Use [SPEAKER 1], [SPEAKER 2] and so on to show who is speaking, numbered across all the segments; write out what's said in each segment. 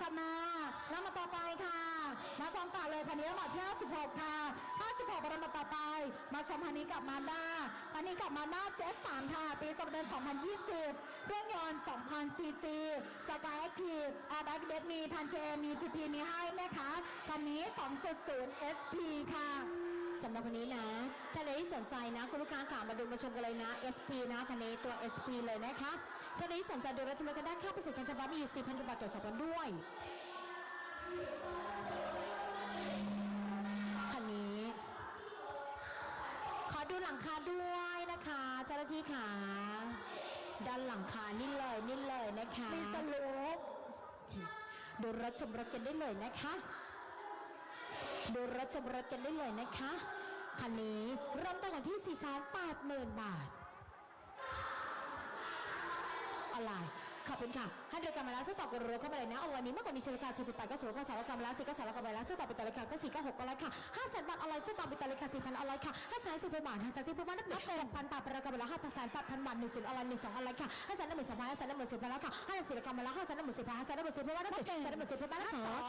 [SPEAKER 1] จัดมาแล้วมาต่อไปค่ะมาชมต่อเลยคันนี้หมดที่ 56 ค่ะ 56ประมาต่อไป มาชมคันนี้กับมาด้าคันนี้กับมาด้า CX3 ค่ะ ปี2020 เครื่องยนต์2,000ซีซีสกายแอคทีฟแอร์แบ็กเดมีทันเคมีพีพีมีให้นะคะคันนี้ 2.0 SP ค่ะ
[SPEAKER 2] สำหรับคนนี้นะ ถ้าใครที่สนใจนะ คุณลูกค้าขามาดูมาชมกันเลยนะ SP นะคันนี้ตัว SP เลยนะคะถ้าใครที่สนใจดูรถจะมากันได้ค่าประสิทธิ์การชำระมีอยู่4,000กว่าบาทต่อสัปดาห์ด้วย คันนี้ ขอดูหลังคาด้วยนะคะ เจ้าหน้าที่ขาด้านหลังคานี่เลยนี่เลยนะคะ
[SPEAKER 1] มีสลูป
[SPEAKER 2] ดูรถชมรถกันได้เลยนะคะ ดูรถชมรถกันได้เลยนะคะ คันนี้เริ่มต้นกันที่ 4 8 0 0 0 0 บาทอะไรขอบคุณค่ะให้บริการมาแล้วซึ่งต่อกรัวเข้ามาเลยนะออนไลน์นี้มื่อก่อนมีเชลคาสิบแปดก็สูงข้อสารกรรมแล้วสี่ก็สารกรรมแล้วซึ่งต่อไปต่ราคาก็สี่ก็หกก็แล้วค่ะห้าแสนบาทออนไลน์ซึ่งต่อไปต่ราคาสี่พันออนไลน์ค่ะห้าแสนสิบพันบาทห้าแสนสิบพันบาทนับหนึ่งพันบาทประกันมาแล้วห้าแสนแปดพันบาทหนึ่งศูนย์ออนไลน์หนึ่งสองออนไลน์ค่ะห้าแสนหนึ่งหมื่นสองพันห้าแสนหนึ่งหมื่นสี่พันแล้วค่ะห้าแสนสี่ราคามาแล้วห้าแสนหนึ่งหมื่นสี่พันห้าแสนหนึ่งหมื่นสี่พันนับหนึ่งแสนหนึ่งหมื่นสี่พันบาทนับสองห้าแสนหนึ่งหมื่นสี่พันบาท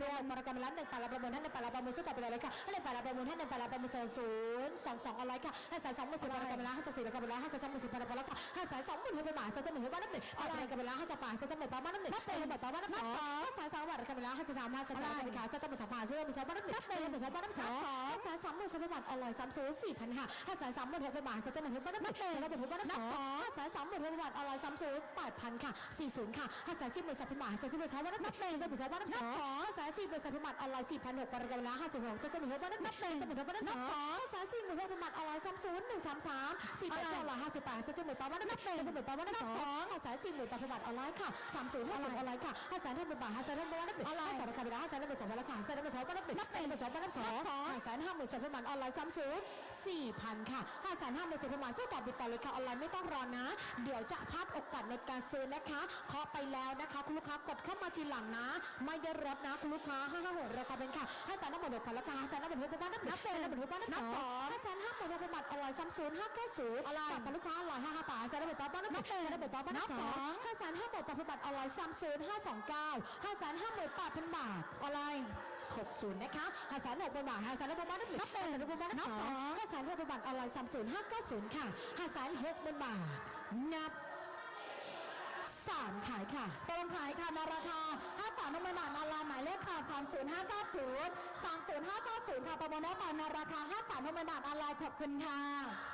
[SPEAKER 2] ประกันมาแล้วหนึ่งปาราประมินท่านหนึ่งปาราประมินซึ่งต่อไปแต่ราคาห้าหนึ่งปาราประมินท่านหนึ่งปาราประมินศูนย์ศูนย์สองสองออนไลน์ค่ะห้าแสนสองหมื่นสี่พันกัมาแล้วห้าแสนสี่ราคามาแล้วห้าแสนสองหมื่นสี่พันกันแล้วค่ะห้าแสนสองหมื่นหกพันบาทแสนหนึ่งพันบานับหนึ่งประกันมาแล้วห้าแสนบาทแสนหนึ่งพันบานับหนึ่งแสนหนึ่งพันบาทนับสองห้าแสนสามบาทราคามาแล้วห้าแสนสามห้าแสนสามราคาแสนสองพันแสนหนึ่งสองพันนับหนึ่งแสนหนึ่งสองพันนับสองห้าแสนสามหมื่นสองพันบาทออนไลน์สามศูนย์สี่พันห้าห้าแสนสามหมื่นหกพันบาทแสนหนึ่งพันบานับหนึ่งแสนหนึ่งพันบาทนับสองห้าแสนสามหมื่นหกพันบาทออนไลน์สามศูนย์แปดพันค่ะสี่ศูนย์ค่ะห้าแสนสิบหมื่นสองพันบาทแสนสิบหมื่นสองพันนับหนึ่งแสนสิบหมื่นสองพันนับสองห้าแสนสี่หมื่นสองพันบาทออนไลน์สี่พันหกพันราคามาแล้วห้าสิบหกแสนหนึ่งพันบาทนับหนึ่งแสนหนึ่งพันบาทนับสองห้าแสนสี่หมื่นหกพันบาทออนไลน์สามศูนย์หนึ่งสามสามสี่พันออนไลน์ห้าสิบแปดแสนหมื่นแปดพันนับหนึ่งแสนหมื่นแปดพันนับสองห้าแสนสี่หมื่นแปดพันบาทออนไลน์ค่ะสามศูนย์ห้าสิบออนไลน์ค่ะห้าแสนห้าหมื่นบาทห้าแสนห้าหมื่นบาทนับหนึ่งห้าแสนราคาไปแล้วห้าแสนห้าหมื่นสองพันราคาห้าแสนห้าหมื่นสองพันนับหนึ่งแสนหมื่นสองพันนับสองห้าแสนห้าหมื่นสองพันบาทออนไลน์สามศูนย์สี่พันค่ะห้าแสนห้าหมื่นสี่พันบาทสู้ต่อบิดต่อเลยค่ะออนไลน์ไม่ต้องรอนะ เดี๋ยวจะพลาดโอกาสในการซื้อนะคะเคาะไปแล้วนะคะ คุณลูกค้ากดเข้ามาทีหลังนะ ไม่ได้รับนะคุณลูกค้าห้าห้าหกราคาเป็นค่ะห้าแสนห้าหมื่นหกพันราคาห้าแสนห้าหมื่นหกพันบาทนับหนึ่งแสนห้าหมื่นหกพันนับสองห้าแสนห้าหมื่นหกพันบาทออนไลน์สามศูนย์ห้าเก้าศูนย์ออนไลน์กับลูกค้าออนไลน์ห้าห้าบาทห้าแสนห้าหมื่นแปดพันนับหนึ่งแสนห้าหมื่นแปดพันนับสองห้าแสนห้าหมื่นแปดพันบาทออนไลน์สามศูนย์ห้าสองเก้าห้าแสนห้าหมื่นแปดพันบาทออนไลน์60นะคะ5แสน6พันบาท5แสน6พันบาทนับหนึ่ง5แสน6พันบาทนับสอง5แสน6พันบาทออนไลน์30 590ค่ะ5แสน6พันบาทนับ 3 ขายค่ะ
[SPEAKER 1] ตรงขายค่ะในราคา 5 3 1 0 0 0บาทออนไลน์หมายเลขค่ะ 30590 30590 ค่ะ ประมูลได้ไปในราคา 5 3 1 0 0 0บาทออนไลน์ขอบคุณค่ะ